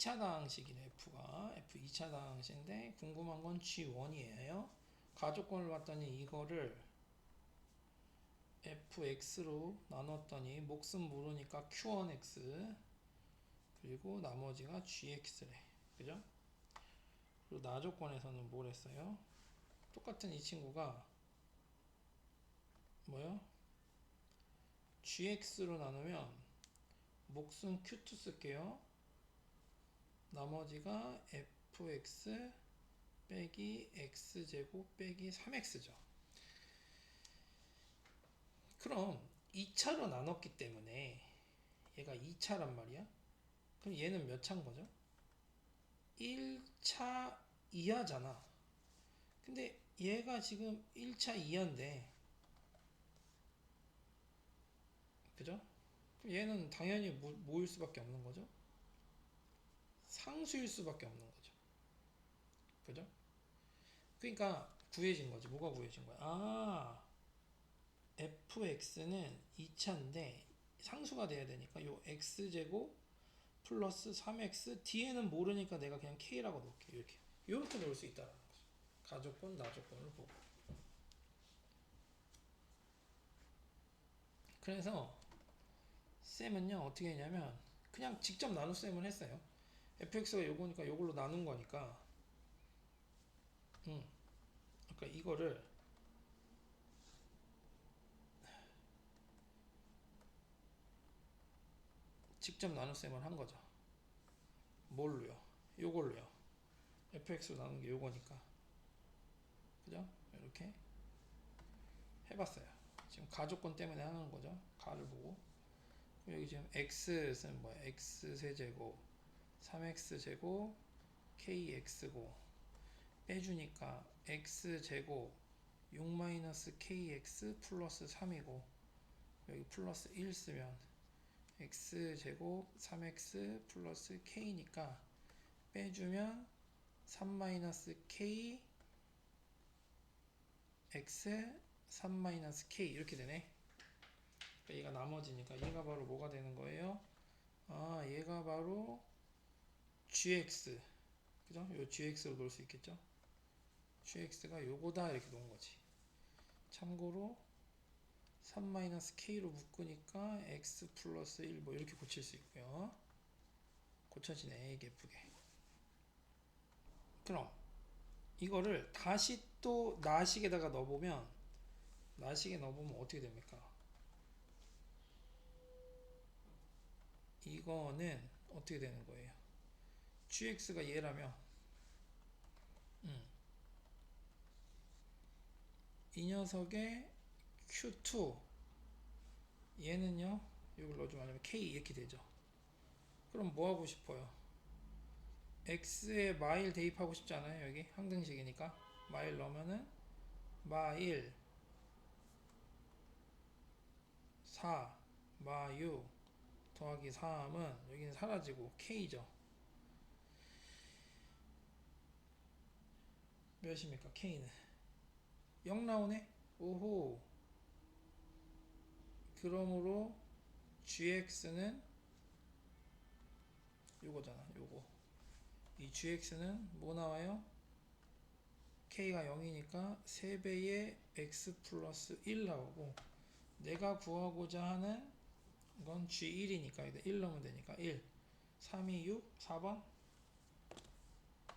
2차 다항식이네 F가 F 2차 다항식인데 궁금한 건 G1이에요 가족권을 봤더니 이거를 fx로 나눴더니 목숨 모르니까 q1x 그리고 나머지가 gx래 그죠? 그리고 나조건에서는 뭘 했어요? 똑같은 이 친구가 뭐요? gx로 나누면 목숨 q2 쓸게요 나머지가 fx 빼기 x제곱 빼기 3x죠 그럼 2차로 나눴기 때문에 얘가 2차란 말이야. 그럼 얘는 몇 차인 거죠? 1차 이하잖아. 근데 얘가 지금 1차 이하인데 그죠? 그럼 얘는 당연히 뭐, 뭐일 수밖에 없는 거죠? 상수일 수밖에 없는 거죠. 그죠? 그러니까 구해진 거지. 뭐가 구해진 거야? 아, fx는 2차인데 상수가 돼야 되니까 요 x제곱 플러스 3x 뒤에는 모르니까 내가 그냥 k라고 놓을게 이렇게 이렇게 놓을 수 있다는 거죠 가족권 나조건을 보고 그래서 쌤은요 어떻게 했냐면 그냥 직접 나누 쌤을 했어요 fx가 요거니까 요걸로 나눈 거니까 음 그러니까 이거를 직접 나눗셈을 한 거죠. 뭘로요? 요걸로요. fx로 나눈 게 요거니까. 그죠? 이렇게 해봤어요. 지금 가족권 때문에 하는 거죠. 가를 보고. 여기 지금 x는 뭐야? x 세제곱 3x 제곱 kx고 빼주니까 x 제곱 6-kx 플러스 3이고 여기 플러스 1 쓰면 x제곱 3x 플러스 k니까 빼주면 3-k x 3-k 이렇게 되네 그러니까 얘가 나머지니까 얘가 바로 뭐가 되는 거예요? 아 얘가 바로 gx 그죠? 요 gx로 놓을 수 있겠죠? gx가 요거다 이렇게 놓은 거지 참고로 3-k로 묶으니까 x 플러스 1 뭐 이렇게 고칠 수 있고요. 고쳐지네 예쁘게. 그럼 이거를 다시 또 나식에다가 넣어보면 나식에 넣어보면 어떻게 됩니까? 이거는 어떻게 되는 거예요? Gx가 얘라면 음. 이 녀석의 Q2 얘는요 이걸 넣어주면 안 K 이렇게 되죠. 그럼 뭐 하고 싶어요? X에 마일 대입하고 싶지 않아요 여기? 항등식이니까. 마일 넣으면은 마일 4 마6 더하기 3은 여기는 사라지고 K죠 몇입니까? K는 0 나오네 오호. 그러므로 gx는 요거잖아 요거. 이 gx는 뭐 나와요? k가 0이니까 3배의 x 플러스 1 나오고 내가 구하고자 하는 건 g1이니까 1 넣으면 되니까 1 3, 2, 6 4번